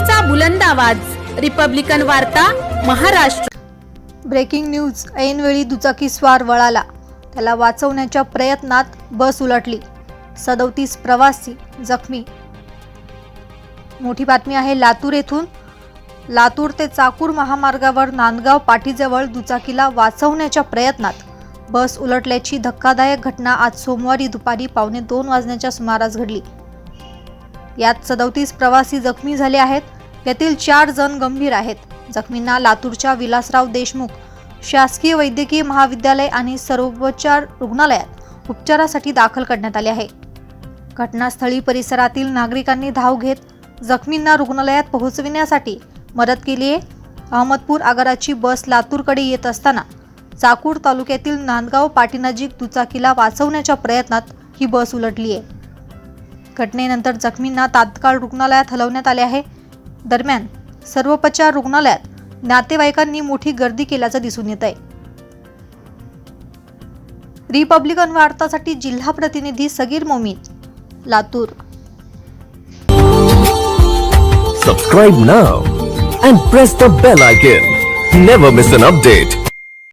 लोकशाहीचा बुलंद आवाज. रिपब्लिकन वार्ता महाराष्ट्र. Breaking news. ऐनवेळी दुचाकी स्वार वळाला. त्याला वाचवण्याच्या प्रयत्नात बस उलटली. सदोतीस प्रवासी जखमी. मोठी बातमी आहे लातूर येथून. लातूर ते चाकूर महामार्गावर नांदगाव पाठीजवळ दुचाकीला वाचवण्याच्या प्रयत्नात बस उलटल्याची धक्कादायक घटना आज सोमवारी दुपारी पावणे दोन वाजण्याच्या सुमारास घडली. यात सदोतीस प्रवासी जखमी झाले आहेत. यातील चार जण गंभीर आहेत. जखमींना लातूरच्या विलासराव देशमुख शासकीय वैद्यकीय महाविद्यालय आणि सर्वोपचार रुग्णालयात उपचारासाठी दाखल करण्यात आले आहे. घटनास्थळी परिसरातील नागरिकांनी धाव घेत जखमींना रुग्णालयात पोहोचविण्यासाठी मदत केली आहे. अहमदपूर आगाराची बस लातूरकडे येत असताना चाकूर तालुक्यातील नांदगाव पाटीनजीक दुचाकीला वाचवण्याच्या प्रयत्नात ही बस उलटली आहे. घटनेनंतर जखमींना तात्काळ रुग्णालयात हलवण्यात आले आहे. दरम्यान सर्वोपचार रुग्णालयात नातेवाईकांनी मोठी गर्दी केल्याचं दिसून येत आहे. रिपब्लिकन वार्तासाठी जिल्हा प्रतिनिधी Sagir Momin Latur. Subscribe now and press the bell icon never miss an update